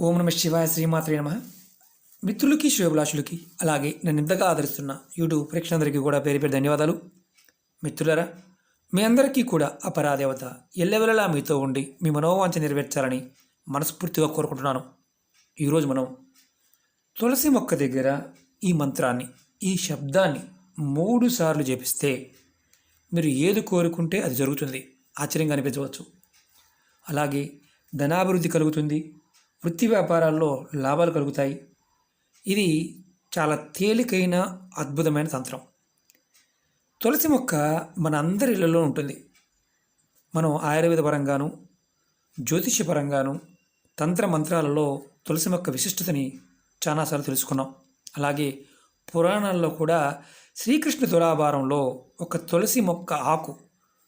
ఓం నమ శివాయ శ్రీమాత్రే నమ. మిత్రులకి శుభాషులకి అలాగే నన్ను ఇంతగా ఆదరిస్తున్న యూట్యూబ్ ప్రేక్షకులందరికీ కూడా పేరు పేరు ధన్యవాదాలు. మిత్రులరా మీ అందరికీ కూడా అపరాదేవత పరాదేవత ఎల్లవెల్లలా మీతో ఉండి మీ మనోవాంఛ నెరవేర్చాలని మనస్ఫూర్తిగా కోరుకుంటున్నాను. ఈరోజు మనం తులసి మొక్క దగ్గర ఈ మంత్రాన్ని ఈ శబ్దాన్ని మూడు సార్లు జపిస్తే మీరు ఏది కోరుకుంటే అది జరుగుతుంది. ఆశ్చర్యంగా అనిపించవచ్చు. అలాగే ధనాభివృద్ధి కలుగుతుంది. వృత్తి వ్యాపారాల్లో లాభాలు కలుగుతాయి. ఇది చాలా తేలికైన అద్భుతమైన తంత్రం. తులసి మొక్క మన అందరి ఇళ్ళలో ఉంటుంది. మనం ఆయుర్వేద పరంగాను జ్యోతిష్య పరంగాను తంత్ర మంత్రాలలో తులసి మొక్క విశిష్టతని చాలాసార్లు తెలుసుకున్నాం. అలాగే పురాణాల్లో కూడా శ్రీకృష్ణ తులాభారంలో ఒక తులసి మొక్క ఆకు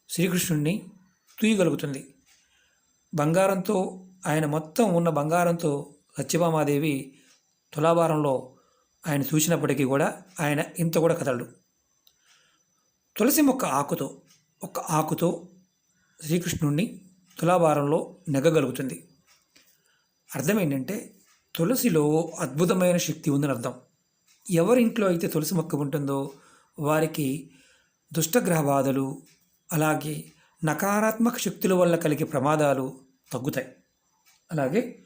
శ్రీకృష్ణుడిని తూయగలుగుతుంది బంగారంతో ఆయన మొత్తం ఉన్న బంగారంతో సత్యభామాదేవి తులాభారంలో ఆయన చూసినప్పటికీ కూడా ఆయన ఇంత కూడా కదలడు. తులసి మొక్క ఆకుతో ఒక ఆకుతో శ్రీకృష్ణుణ్ణి తులాభారంలో నెగ్గగలుగుతుంది. అర్థం ఏంటంటే తులసిలో అద్భుతమైన శక్తి ఉందని అర్థం. ఎవరింట్లో అయితే తులసి మొక్క ఉంటుందో వారికి దుష్టగ్రహ బాధలు అలాగే నకారాత్మక శక్తుల వల్ల కలిగే ప్రమాదాలు తగ్గుతాయి. అలాగే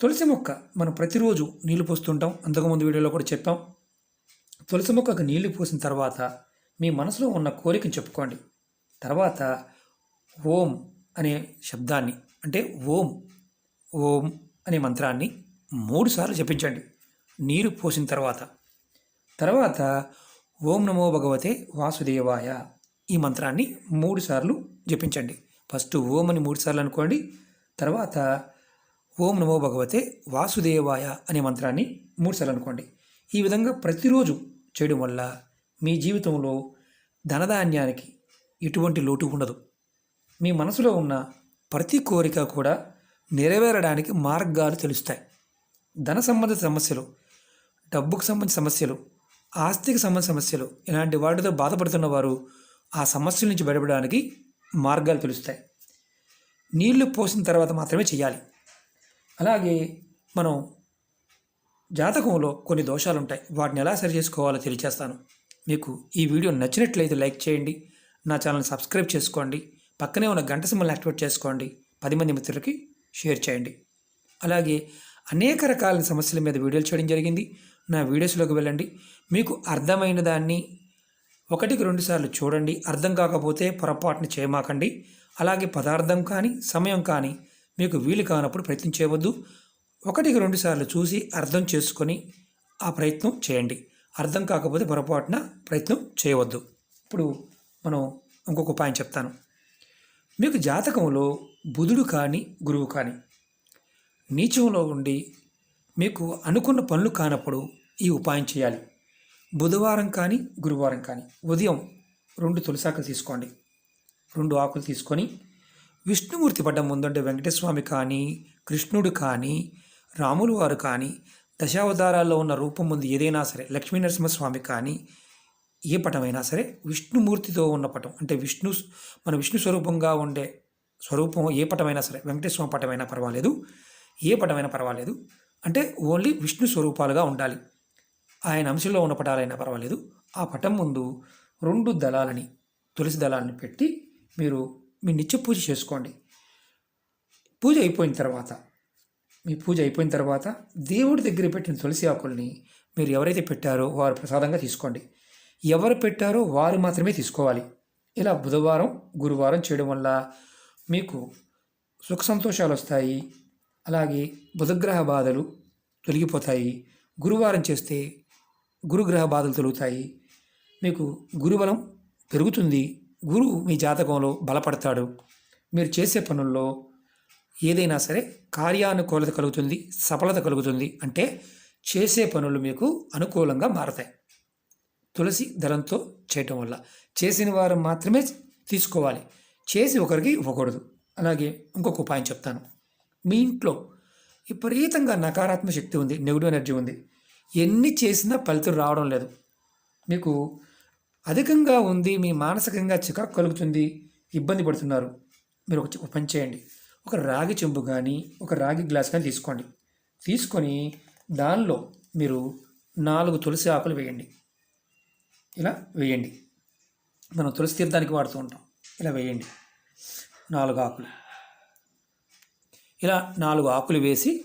తులసి మొక్క మనం ప్రతిరోజు నీళ్ళు పోస్తుంటాం. అంతకుముందు వీడియోలో కూడా చెప్పాం. తులసి మొక్కకు నీళ్ళు పోసిన తర్వాత మీ మనసులో ఉన్న కోరికను చెప్పుకోండి. తర్వాత ఓం అనే శబ్దాన్ని అంటే ఓం ఓం అనే మంత్రాన్ని మూడుసార్లు జపించండి. నీరు పోసిన తర్వాత. తర్వాత ఓం నమో భగవతే వాసుదేవాయ ఈ మంత్రాన్ని మూడుసార్లు జపించండి. ఫస్ట్ ఓం అని మూడు సార్లు అనుకోండి. తర్వాత ఓం నమో భగవతే వాసుదేవాయ అనే మంత్రాన్ని మూడుసార్లు అనుకోండి ఈ విధంగా ప్రతిరోజు చేయడం వల్ల మీ జీవితంలో ధనధాన్యానికి ఎటువంటి లోటు ఉండదు. మీ మనసులో ఉన్న ప్రతి కోరిక కూడా నెరవేరడానికి మార్గాలు తెలుస్తాయి. ధన సంబంధిత సమస్యలు డబ్బుకు సంబంధించిన సమస్యలు ఆస్తికి సంబంధించిన సమస్యలు ఇలాంటి వాటితో బాధపడుతున్న వారు ఆ సమస్యల నుంచి బయటపడడానికి మార్గాలు తెలుస్తాయి. నీళ్ళు పోసిన తర్వాత మాత్రమే చేయాలి అలాగే మనం జాతకంలో కొన్ని దోషాలు ఉంటాయి వాటిని ఎలా సరి చేసుకోవాలో తెలియచేస్తాను. మీకు ఈ వీడియో నచ్చినట్లయితే లైక్ చేయండి. నా ఛానల్ సబ్స్క్రైబ్ చేసుకోండి. పక్కనే ఉన్న గంట సింబల్ని యాక్టివేట్ చేసుకోండి. పది మంది మిత్రులకి షేర్ చేయండి. అలాగే అనేక రకాల సమస్యల మీద వీడియోలు చేయడం జరిగింది. నా వీడియోస్లోకి వెళ్ళండి. మీకు అర్థమైన దాన్ని ఒకటికి రెండుసార్లు చూడండి అర్థం కాకపోతే పొరపాటున చేయమాకండి. అలాగే పదార్థం కానీ సమయం కానీ మీకు వీలు కానప్పుడు ప్రయత్నం చేయవద్దు. ఒకటికి రెండుసార్లు చూసి అర్థం చేసుకొని ఆ ప్రయత్నం చేయండి. అర్థం కాకపోతే పొరపాటున ప్రయత్నం చేయవద్దు. ఇప్పుడు మనం ఇంకొక ఉపాయం చెప్తాను. మీకు జాతకంలో బుధుడు కానీ గురువు కానీ నీచంలో ఉండి మీకు అనుకున్న పనులు కానప్పుడు ఈ ఉపాయం చేయాలి. బుధవారం కానీ గురువారం కానీ ఉదయం రెండు తులసాకులు తీసుకోండి. రెండు ఆకులు తీసుకొని విష్ణుమూర్తి పడ్డం ముందంటే వెంకటస్వామి కానీ కృష్ణుడు కానీ రాములు వారు కానీ దశావతారాల్లో ఉన్న రూపం ముందు ఏదైనా సరే లక్ష్మీ నరసింహస్వామి కానీ ఏ పటమైనా సరే విష్ణుమూర్తితో ఉన్న పటం. అంటే విష్ణు మన విష్ణు స్వరూపంగా ఉండే స్వరూపం ఏ పటమైనా సరే వెంకటేశ్వర పటమైనా పర్వాలేదు. ఏ పటమైనా పర్వాలేదు. అంటే ఓన్లీ విష్ణు స్వరూపాలుగా ఉండాలి. ఆయన అంశంలో ఉన్న పటాలైనా పర్వాలేదు. ఆ పటం ముందు రెండు దళాలని తులసి దళాలని పెట్టి మీరు మీ నిత్య పూజ చేసుకోండి. పూజ అయిపోయిన తర్వాత మీ పూజ అయిపోయిన తర్వాత దేవుడి దగ్గర పెట్టిన తులసి ఆకుల్ని మీరు ఎవరైతే పెట్టారో వారు ప్రసాదంగా తీసుకోండి. ఎవరు పెట్టారో వారు మాత్రమే తీసుకోవాలి. ఇలా బుధవారం గురువారం చేయడం వల్ల మీకు సుఖ సంతోషాలు వస్తాయి. అలాగే బుధగ్రహ బాధలు తొలగిపోతాయి. గురువారం చేస్తే గురుగ్రహ బాధలు తొలుగుతాయి. మీకు గురుబలం పెరుగుతుంది. గురువు మీ జాతకంలో బలపడతాడు. మీరు చేసే పనుల్లో ఏదైనా సరే కార్యానుకూలత కలుగుతుంది సఫలత కలుగుతుంది అంటే చేసే పనులు మీకు అనుకూలంగా మారతాయి. తులసి దళంతో చేయటం వల్ల చేసిన వారు మాత్రమే తీసుకోవాలి. చేసి ఒకరికి ఇవ్వకూడదు. అలాగే ఇంకొక ఉపాయం చెప్తాను. మీ ఇంట్లో విపరీతంగా నకారాత్మక శక్తి ఉంది నెగిటివ్ ఎనర్జీ ఉంది. ఎన్ని చేసినా ఫలితం రావడం లేదు. మీకు అధికంగా ఉంది మీ మానసికంగా చికాకు కలుగుతుంది ఇబ్బంది పడుతున్నారు. మీరు ఒక పని చేయండి. ఒక రాగి చెంబు కానీ ఒక రాగి గ్లాస్ కానీ తీసుకోండి. తీసుకొని దానిలో మీరు నాలుగు తులసి ఆకులు వేయండి. ఇలా వేయండి. మనం తులసి తీర్థానికి వాడుతూ ఉంటాం. ఇలా వేయండి. నాలుగు ఆకులు. ఇలా నాలుగు ఆకులు వేసి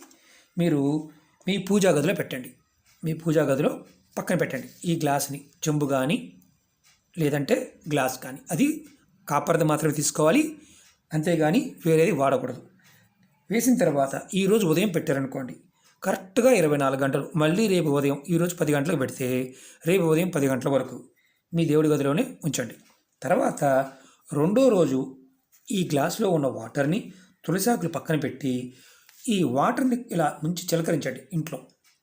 మీరు మీ పూజా గదిలో పెట్టండి. మీ పూజా గదిలో పక్కన పెట్టండి. ఈ గ్లాస్ని చెంబు కానీ లేదంటే గ్లాస్ కానీ అది కాపర్ది మాత్రమే తీసుకోవాలి. అంతేగాని వేరేది వాడకూడదు. వేసిన తర్వాత ఈరోజు ఉదయం పెట్టారనుకోండి. కరెక్ట్గా ఇరవై నాలుగు గంటలు. మళ్ళీ రేపు ఉదయం ఈరోజు పది గంటలకు పెడితే రేపు ఉదయం పది గంటల వరకు మీ దేవుడి గదిలోనే ఉంచండి. తర్వాత రెండో రోజు ఈ గ్లాసులో ఉన్న వాటర్ని తులసాకులు పక్కన పెట్టి ఈ వాటర్ని ఇలా ముంచి చిలకరించండి ఇంట్లో.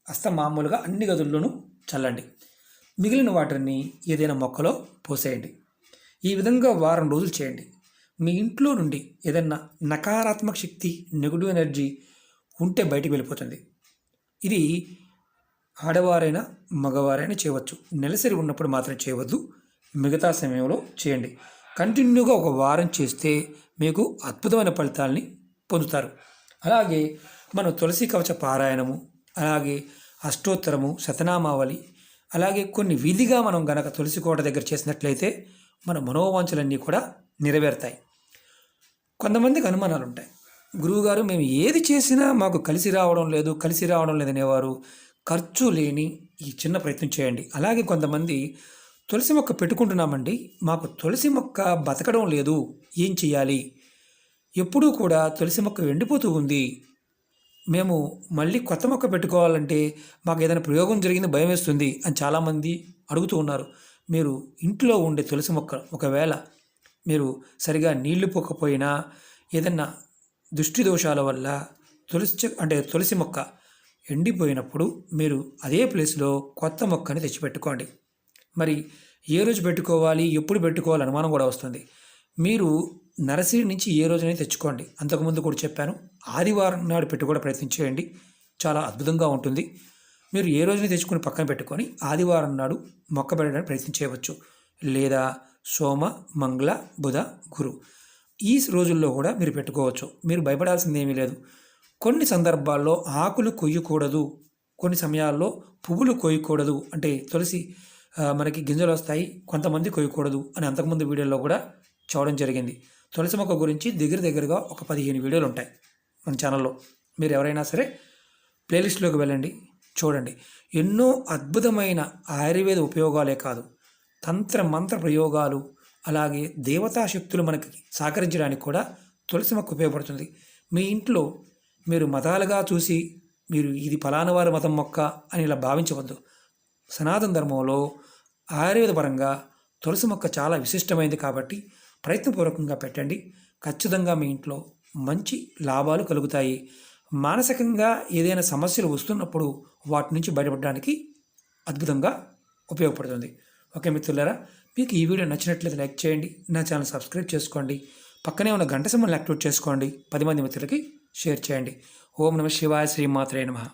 అస్త మామూలుగా అన్ని గదుల్లోనూ చల్లండి. మిగిలిన వాటిని ఏదైనా మొక్కలో పోసేయండి. ఈ విధంగా వారం రోజులు చేయండి. మీ ఇంట్లో నుండి ఏదైనా నకారాత్మక శక్తి నెగిటివ్ ఎనర్జీ ఉంటే బయటికి వెళ్ళిపోతుంది ఇది ఆడవారైనా మగవారైనా చేయవచ్చు. నెలసరి ఉన్నప్పుడు మాత్రం చేయవద్దు. మిగతా సమయంలో చేయండి. కంటిన్యూగా ఒక వారం చేస్తే మీకు అద్భుతమైన ఫలితాలని పొందుతారు. అలాగే మనం తులసి కవచ పారాయణము అలాగే అష్టోత్తరము శతనామావళి అలాగే కొన్ని విధిగా మనం గనక తులసి కోట దగ్గర చేసినట్లయితే మన మనోవాంఛలన్నీ కూడా నెరవేరుతాయి. కొంతమందికి అనుమానాలు ఉంటాయి గురువుగారు మేము ఏది చేసినా మాకు కలిసి రావడం లేదు కలిసి రావడం లేదనేవారు ఖర్చు లేని ఈ చిన్న ప్రయత్నం చేయండి. అలాగే కొంతమంది తులసి మొక్క పెట్టుకుంటున్నామండి మాకు తులసి మొక్క బతకడం లేదు ఏం చేయాలి ఎప్పుడూ కూడా తులసి మొక్క ఎండిపోతూ ఉంది మేము మళ్ళీ కొత్త మొక్క పెట్టుకోవాలంటే మాకు ఏదైనా ప్రయోగం జరిగింది భయం వేస్తుంది అని చాలామంది అడుగుతూ ఉన్నారు. మీరు ఇంట్లో ఉండే తులసి మొక్క ఒకవేళ మీరు సరిగా నీళ్ళు పోకపోయినా ఏదన్నా దృష్టి దోషాల వల్ల తులసి అంటే తులసి మొక్క ఎండిపోయినప్పుడు మీరు అదే ప్లేస్లో కొత్త మొక్కని తెచ్చిపెట్టుకోండి. మరి ఏ రోజు పెట్టుకోవాలి ఎప్పుడు పెట్టుకోవాలి అనుమానం కూడా వస్తుంది. మీరు నర్సరీ నుంచి ఏ రోజునైనా తెచ్చుకోండి. అంతకుముందు కూడా చెప్పాను ఆదివారం నాడు పెట్టుకోవడం ప్రయత్నం చేయండి. చాలా అద్భుతంగా ఉంటుంది. మీరు ఏ రోజున తెచ్చుకుని పక్కన పెట్టుకొని ఆదివారం నాడు మొక్క పెట్టడానికి ప్రయత్నం చేయవచ్చు. లేదా సోమ మంగళ బుధ గురు. ఈ రోజుల్లో కూడా మీరు పెట్టుకోవచ్చు. మీరు భయపడాల్సింది ఏమీ లేదు. కొన్ని సందర్భాల్లో ఆకులు కొయ్యకూడదు. కొన్ని సమయాల్లో పువ్వులు కొయ్యకూడదు. అంటే తులసి మనకి గింజలు వస్తాయి. కొంతమంది కొయ్యకూడదు అని అంతకుముందు వీడియోలో కూడా చూడడం జరిగింది. తులసి మొక్క గురించి దగ్గర దగ్గరగా ఒక పదిహేను వీడియోలు ఉంటాయి మన ఛానల్లో. మీరు ఎవరైనా సరే ప్లేలిస్ట్లోకి వెళ్ళండి చూడండి. ఎన్నో అద్భుతమైన ఆయుర్వేద ఉపయోగాలే కాదు తంత్ర మంత్ర ప్రయోగాలు అలాగే దేవతా శక్తులు మనకి సహకరించడానికి కూడా తులసి మొక్క ఉపయోగపడుతుంది. మీ ఇంట్లో మీరు మతాలుగా చూసి మీరు ఇది ఫలానా వారి మతం మొక్క అని ఇలా భావించవద్దు. సనాతన ధర్మంలో ఆయుర్వేద పరంగా తులసి మొక్క చాలా విశిష్టమైనది కాబట్టి ప్రయత్నపూర్వకంగా పెట్టండి. ఖచ్చితంగా మీ ఇంట్లో మంచి లాభాలు కలుగుతాయి. మానసికంగా ఏదైనా సమస్యలు వస్తున్నప్పుడు వాటి నుంచి బయటపడడానికి అద్భుతంగా ఉపయోగపడుతుంది. ఓకే మిత్రులారా మీకు ఈ వీడియో నచ్చినట్లయితే లైక్ చేయండి. నా ఛానల్ సబ్స్క్రైబ్ చేసుకోండి. పక్కనే ఉన్న గంట సింబల్ని యాక్టివేట్ చేసుకోండి. పది మంది మిత్రులకి షేర్ చేయండి. ఓం నమ శివాయ శ్రీమాత్రే నమః.